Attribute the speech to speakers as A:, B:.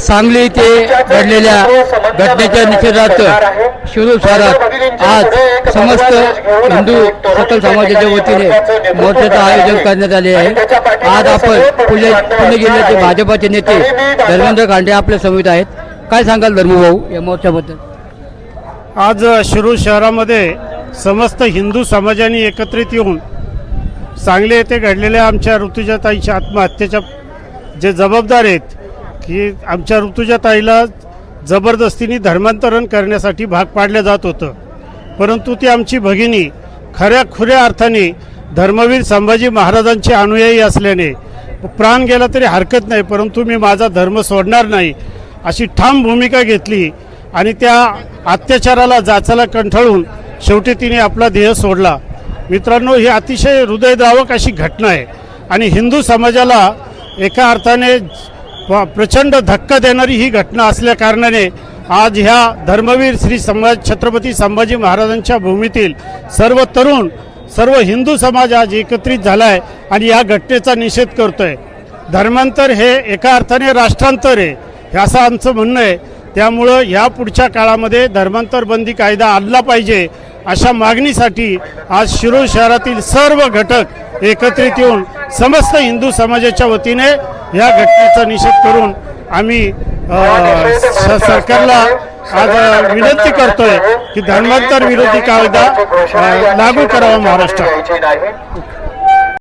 A: सांगली येथे घडलेल्या घटनेच्या निषेधार्थ शिरूर शहरात आज समस्त हिंदू सकल समाजाच्या वतीने मोर्चाचं आयोजन करण्यात आले आहे. आज आपण पुणे पुणे जिल्ह्याचे भाजपाचे नेते धर्मेंद्र खांडे आपल्या समित आहेत. काय सांगाल धर्मभाऊ या मोर्चाबद्दल?
B: आज शिरूर शहरामध्ये समस्त हिंदू समाजाने एकत्रित येऊन सांगली येथे घडलेल्या आमच्या ऋतुजाताईच्या आत्महत्येच्या जे जबाबदार आहेत की आमच्या ऋतुजाताईला जबरदस्तीने धर्मांतरण करण्यासाठी भाग पाडलं जात होतं. परंतु ती आमची भगिनी खऱ्या खुऱ्या अर्थाने धर्मवीर संभाजी महाराजांचे अनुयायी असल्याने प्राण गेला तरी हरकत नाही परंतु मी माझा धर्म सोडणार नाही अशी ठाम भूमिका घेतली आणि त्या अत्याचाराला जाचाला कंठाळून शेवटी तिने आपला देह सोडला. मित्रांनो ही अतिशय हृदयद्रावक अशी घटना आहे. आणि हिंदू समाजाला एका अर्थाने प्रचंड धक्का देणारी ही घटना असल्या कारणाने आज ह्या धर्मवीर श्री संभाज छत्रपती संभाजी महाराजांच्या भूमीतील सर्व तरुण सर्व हिंदू समाज आज एकत्रित झाला आहे आणि या घटनेचा निषेध करतोय. धर्मांतर हे एका अर्थाने राष्ट्रांतर आहे हे असं आमचं म्हणणं आहे. त्यामुळं या पुढच्या काळामध्ये धर्मांतर बंदी कायदा आणला पाहिजे अशा मागणीसाठी आज शिरूर शहरातील सर्व घटक एकत्रित येऊन समस्त हिंदू समाजाच्या वतीने या घटनेचा निषेध करून आम्ही सरकारला आज विनंती करतोय की धर्मांतर विरोधी कायदा लागू करावा महाराष्ट्रात.